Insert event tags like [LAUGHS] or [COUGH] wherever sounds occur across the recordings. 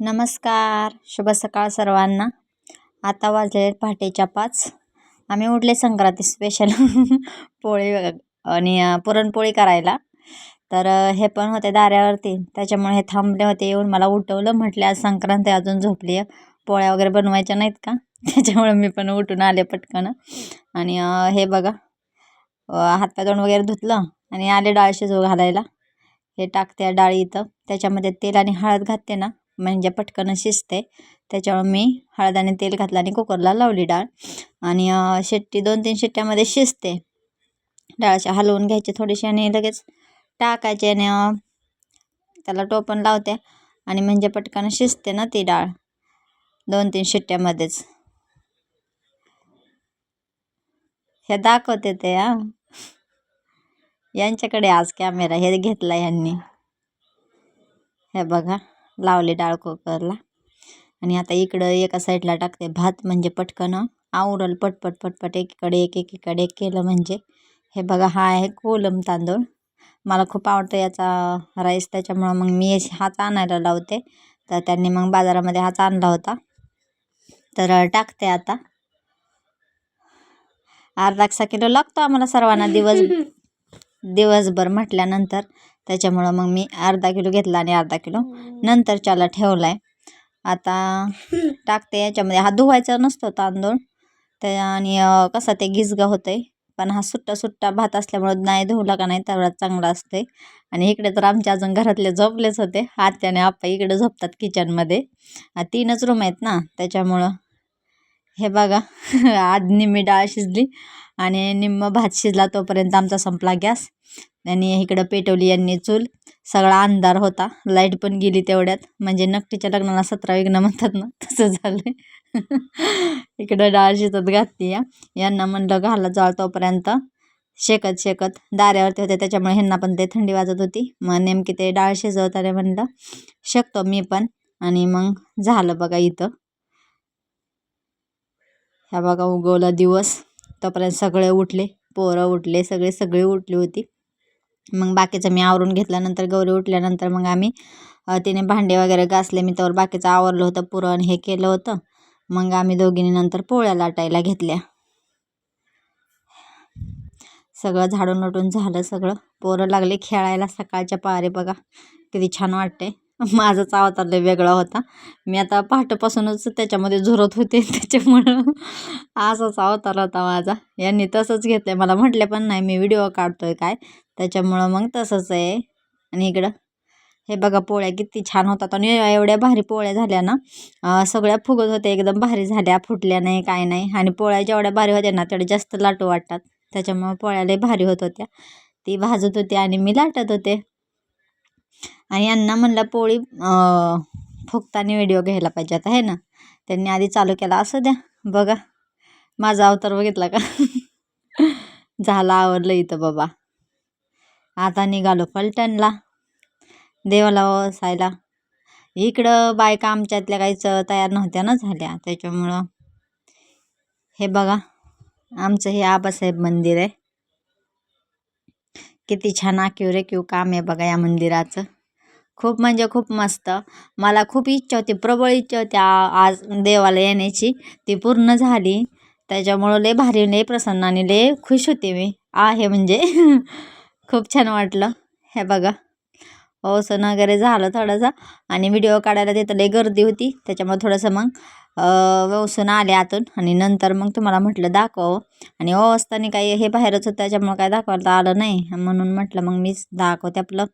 नमस्कार. शुभ सकाळ सर्वांना. आता वाजले पहाटेच्या पाच. आम्ही उठले संक्रांती स्पेशल [LAUGHS] पोळी आणि पुरणपोळी करायला. तर हे पण होते दाऱ्यावरती. त्याच्यामुळे हे थांबले होते येऊन. मला उठवलं. म्हटले आज संक्रांती अजून झोपली आहे. पोळ्या वगैरे बनवायच्या नाहीत का? [LAUGHS] त्याच्यामुळे मी पण उठून आले पटकन. आणि हे बघा. हातपाय तोंड वगैरे धुतलं. आणि आले डाळ शिजवू घालायला. हे टाकते डाळी इथं. त्याच्यामध्ये तेल आणि हळद घातते ना. म्हणजे पटकन शिजते. त्याच्यामुळे मी हळद आणि तेल घातलं आणि कुकरला लावली डाळ. आणि शिट्टी दोन तीन शिट्ट्यामध्ये शिजते. डाळच्या हलवून घ्यायची थोडीशी आणि लगेच टाकायचे आणि त्याला टोपण लावते. आणि म्हणजे पटकन शिजते ना ती डाळ. दोन तीन शिट्ट्यामध्येच. हे दाखवते ते हा. यांच्याकडे आज कॅमेरा हे घेतला यांनी. हे बघा. लावले डाळ कुकरला. आणि आता इकडं एका साईडला टाकते भात म्हणजे पटकन. आवरल पटपट पटपट एकीकडे एक एकीकडे एक केलं म्हणजे. हे बघा हा आहे कोलम तांदूळ. मला खूप आवडतं याचा राईस त्याच्यामुळं मग मी हाच आणायला लावते. तर त्यांनी मग बाजारामध्ये हाच आणला होता. तर टाकते आता. अर्धा सा किलो लागतो आम्हाला सर्वांना दिवस [LAUGHS] दिवसभर म्हटल्यानंतर. त्याच्यामुळं मग मी अर्धा किलो घेतला आणि अर्धा किलो नंतरच्याला ठेवला आहे आता टाकते याच्यामध्ये. हा धुवायचा नसतो तांदूळ. ते आणि कसं ते गिजगा होतं आहे पण हा सुट्टा सुट्टा भात असल्यामुळं नाही धुवला का नाही तेवढा चांगला असते आणि इकडे तर आमच्या अजून घरातले झोपलेच होते. आत्याने आप्पा इकडे झोपतात किचनमध्ये. तीनच रूम आहेत ना त्याच्यामुळं. हे बघा [LAUGHS] आज निम्मी डाळ शिजली आणि निम्म भात शिजला तोपर्यंत आमचा संपला गॅस. आणि इकडं पेटवली यांनी चूल. सगळा अंधार होता. लाइट पण गेली तेवढ्यात. म्हणजे नकटीच्या लग्नाला सतरा विघ्न म्हणतात ना तसं झालं [LAUGHS] इकडं डाळ शिजत घातली या. यांना म्हणलं घाला जाळ तोपर्यंत. शेकत शेकत दाऱ्यावरती होते. त्याच्यामुळे ह्यांना पण ते थंडी वाजत होती. मग नेमकी ते डाळ शिजवताना म्हणलं शकतो मी पण. आणि मग झालं बघा इथं. ह्या बघा उगवला दिवस. तोपर्यंत सगळे उठले. पोरं उठले. सगळे सगळे उठली होती. मग बाकीचं मी आवरून घेतल्यानंतर गौरी उठल्यानंतर मग आम्ही तिने भांडे वगैरे घासले. मी त्यावर बाकीचं आवरलं होतं पुरण हे केलं होतं. मग आम्ही दोघींनी नंतर पोळ्या लाटायला घेतल्या. सगळं झाडून उठून झालं सगळं. पोरं लागले खेळायला सकाळच्या पारे बघा. किती छान वाटते [LAUGHS] माझाच अवतार लय वेगळा होता. मी आता पहाटेपासूनच त्याच्यामध्ये झुरत होते. [LAUGHS] त्याच्यामुळं असाच अवतार होता माझा. यांनी तसंच घेतलं आहे मला म्हटले पण नाही मी व्हिडिओ काढतो आहे काय? त्याच्यामुळं मग तसंच आहे. आणि इकडं हे बघा पोळ्या किती छान होतात. आणि एवढ्या भारी पोळ्या झाल्या ना सगळ्या फुगत होत्या. एकदम भारी झाल्या. फुटल्या नाही काय नाही. आणि पोळ्या जेवढ्या भारी होत्या ना तेवढ्या जास्त लाटू वाटतात. त्याच्यामुळं पोळ्या लय भारी होत होत्या. ती भाजत होती आणि मी लाटत होते. आणि यांना म्हणलं पोळी फुकताना व्हिडिओ घ्यायला पाहिजे आता आहे ना? त्यांनी आधी चालू केला असं द्या बघा. माझा अवतार बघितला का? [LAUGHS] झाला आवडलं इथं बाबा. आता निघालो फलटणला देवाला वसायला. इकडं बायका आमच्यातल्या काहीच तयार नव्हत्या ना झाल्या त्याच्यामुळं. हे बघा आमचं हे आबासाहेब मंदिर आहे. किती छान आखीव रेखीव काम आहे बघा या मंदिराचं. खूप म्हणजे खूप मस्त. मला खूप इच्छा होती प्रबळ इच्छा होती आज देवाला येण्याची. ती पूर्ण झाली. त्याच्यामुळं लय भारी लय प्रसन्न आणि लय खुश होते मी. आहे म्हणजे. [LAUGHS] खूप छान वाटलं. हे बघा. ओसन वगैरे झालं थोडंसं. आणि व्हिडिओ काढायला तिथं लय गर्दी होती. त्याच्यामुळे थोडंसं मग व्यवसून आले आतून आणि नंतर मग तुम्हाला म्हटलं दाखव. आणि असताना काही हे बाहेरच होतं त्याच्यामुळं काय दाखवायला आलं नाही. म्हणून म्हटलं मग मीच दाखवते आपलं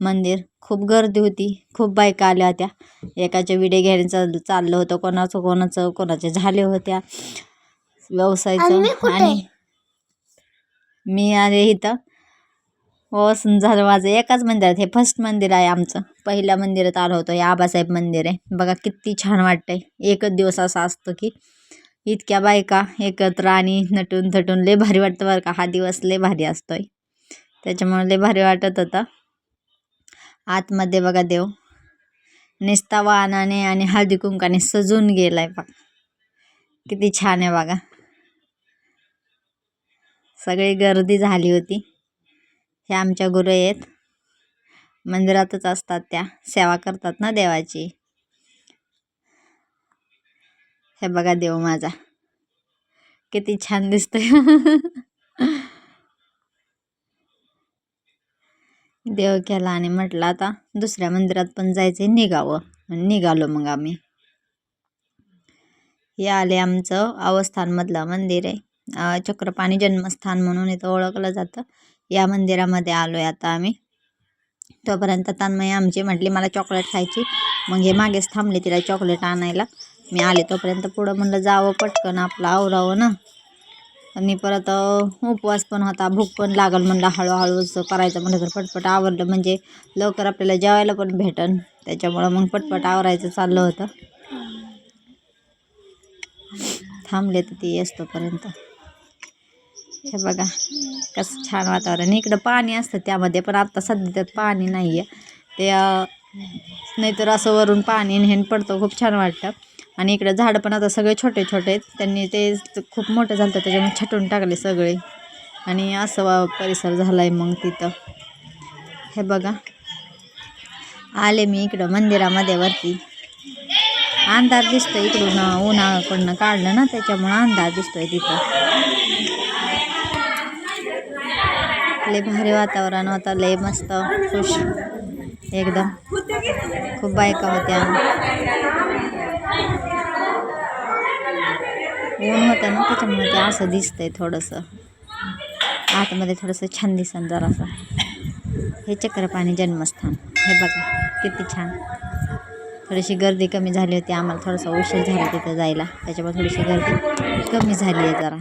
मंदिर. खूप गर्दी होती. खूप बायका आल्या होत्या. एकाच्या विडे घ्यायचं चाललं होतं कोणाचं कोणाचं कोणाचे झाले होत्या. व्यवसायाचं आणि मी आले इथं. वसन झालं माझं एकाच मंदिरात हे फर्स्ट मंदिर आहे आमचं. पहिल्या मंदिरात आलो होतो. हे आबासाहेब मंदिर आहे. बघा किती छान वाटतंय. एकच दिवस असा असतो की इतक्या बायका एकत्र आणि नटून थटून लय भारी वाटतं बरं का. हा दिवस लय भारी असतोय. त्याच्यामुळे लय भारी वाटत होता. आतमध्ये बघा देव. निस्ता वाहनाने आणि हळदी कुंकाने सजून गेलाय बघा. किती छान आहे बघा. सगळी गर्दी झाली होती. ह्या आमच्या गुरु आहेत. मंदिरातच असतात त्या. सेवा करतात ना देवाची. हे बघा देव माझा. किती छान दिसतोय. [LAUGHS] देव केला आणि म्हटलं आता दुसऱ्या मंदिरात पण जायचंय निघावं. निघालो मग आम्ही. हे आले आमचं अवस्थानमधलं मंदिर आहे. चक्रपाणी जन्मस्थान म्हणून इथं ओळखलं जातं. या मंदिरामध्ये आलो आहे आता आम्ही. तोपर्यंत तन्मय आमची म्हटली मला चॉकलेट खायची. मग हे मागेच थांबले तिला चॉकलेट आणायला. मी आले तोपर्यंत पुढं म्हणलं जावं पटकन आपलं आवरावं ना. आणि परत उपवास पण होता भूक पण लागल म्हणलं हळूहळूच करायचं म्हणलं तर पटपट आवरलं. म्हणजे लवकर आपल्याला जेवायला पण भेटन. त्याच्यामुळं मग पटपट आवरायचं चाललं होतं. थांबले तर ती येस्तोपर्यंत हे बघा कसं छान वातावरण इकडं पाणी असतं त्यामध्ये पण आत्ता सध्या त्यात पाणी नाही आहे ते नाहीतर असं वरून पाणी हेन पडतं खूप छान वाटतं. आणि इकडं झाडं पण आता सगळे छोटे छोटे आहेत. त्यांनी ते खूप मोठं झालं होतं त्याच्यामुळे छटून टाकले सगळे. आणि असं परिसर झाला आहे मग तिथं. हे बघा. आले मी इकडं मंदिरामध्ये वरती. अंधार दिसतोय इकडून उन्हाकडनं काढलं ना त्याच्यामुळं अंधार दिसतोय तिथं. लय भारी वातावरण होतं लय मस्त खुश. एकदम. खूप बायका होत्या. ऊन होतं ना त्याच्यामुळे ते असं दिसतंय थोडंसं. आतमध्ये थोडंसं छान दिसन जरासं. हे चक्रपाणी जन्मस्थान. हे बघा किती छान. थोडीशी गर्दी कमी झाली होती आम्हाला थोडासा उशीर झाला तिथं जायला. त्याच्यामुळे थोडीशी गर्दी कमी झाली आहे जरा.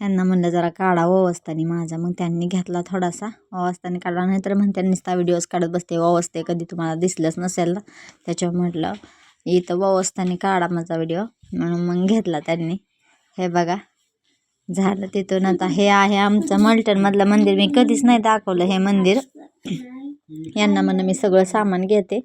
ह्यांना म्हणलं जरा काढा ओवस्तानी माझा. मग त्यांनी घेतला थोडासा ओवस्तानी काढला. नाही तर म्हणते नुसता व्हिडिओज काढत बसते. ओवस्थे कधी तुम्हाला दिसलंच नसेल ना? त्याच्यावर म्हटलं इथं ओवस्तानी काढा माझा व्हिडिओ म्हणून मग घेतला त्यांनी. हे बघा झालं तिथून आता. हे आहे आमचं मल्टनमधलं मंदिर. मी कधीच नाही दाखवलं हे मंदिर. यांना म्हणून मी सगळं सामान घेते.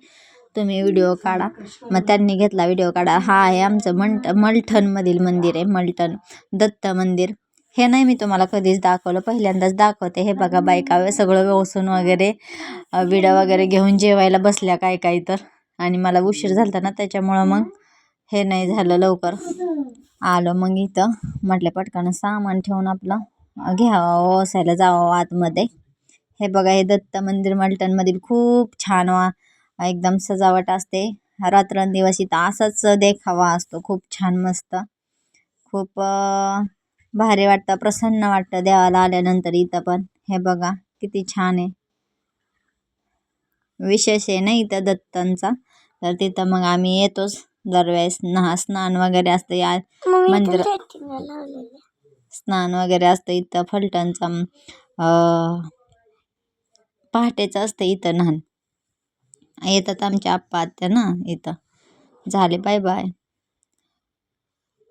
तुम्ही व्हिडिओ काढा. मग त्यांनी घेतला व्हिडिओ काढा. हा आहे आमचं मंट मलठणमधील मंदिर आहे. मलठण दत्त मंदिर. हे नाही मी तुम्हाला कधीच दाखवलं. पहिल्यांदाच दाखवते. हे बघा बायका सगळं व्यवसून वगैरे विडा वगैरे घेऊन जेवायला बसल्या काय काय तर. आणि मला उशीर झाला ना त्याच्यामुळं मग हे नाही झालं लवकर. आलो मग इथं. म्हटलं पटकन सामान ठेवून आपलं घ्यावं असायला जावं आतमध्ये. हे बघा हे दत्त मंदिर मलटणमधील खूप छान वा एकदम सजावट असते. रात्रंदिवस इथं असाच देखावा असतो. खूप छान मस्त. खूप भारी वाटतं प्रसन्न वाटतं देवाला आल्यानंतर इथं पण. हे बघा किती छान आहे. विशेष आहे ना इथं दत्तांचा? तर तिथं मग आम्ही येतोच. दरवेळेस ना स्नान वगैरे असतं. या मंदिर स्नान वगैरे असतं इथं. फलटणचा अं, पहाटेचं असतं इथं नहान. येतात आमच्या आप्पा आत्या ना इथं. झाले बाय बाय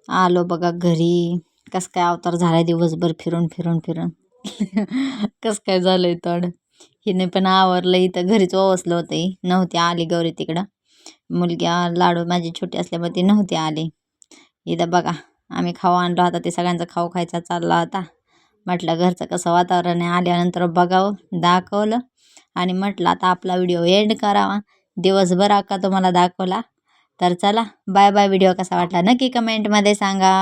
आलो बघा घरी. कस काय अवतार झालाय दिवसभर फिरून फिरून फिरून. [LAUGHS] कस काय झालंय तड. हिने पण आवरलं इथं घरीच ओवसलं होतं ही. नव्हती आली गौरी तिकडं. मुलगी लाडू माझी छोटी असल्यामुळे ती नव्हती आली. इथं बघा आम्ही खाऊ आणलो होता ते सगळ्यांचा खाऊ खायचा चालला होता म्हटलं घरचं कसं वातावरण आहे? आल्यानंतर बघावं दाखवलं. आणि म्हटलं आता आपला व्हिडिओ एंड करावा. दिवसभर अक्का तुम्हाला दाखवला. तर चला बाय बाय व्हिडिओ कसा वाटला नक्की कमेंटमध्ये सांगा.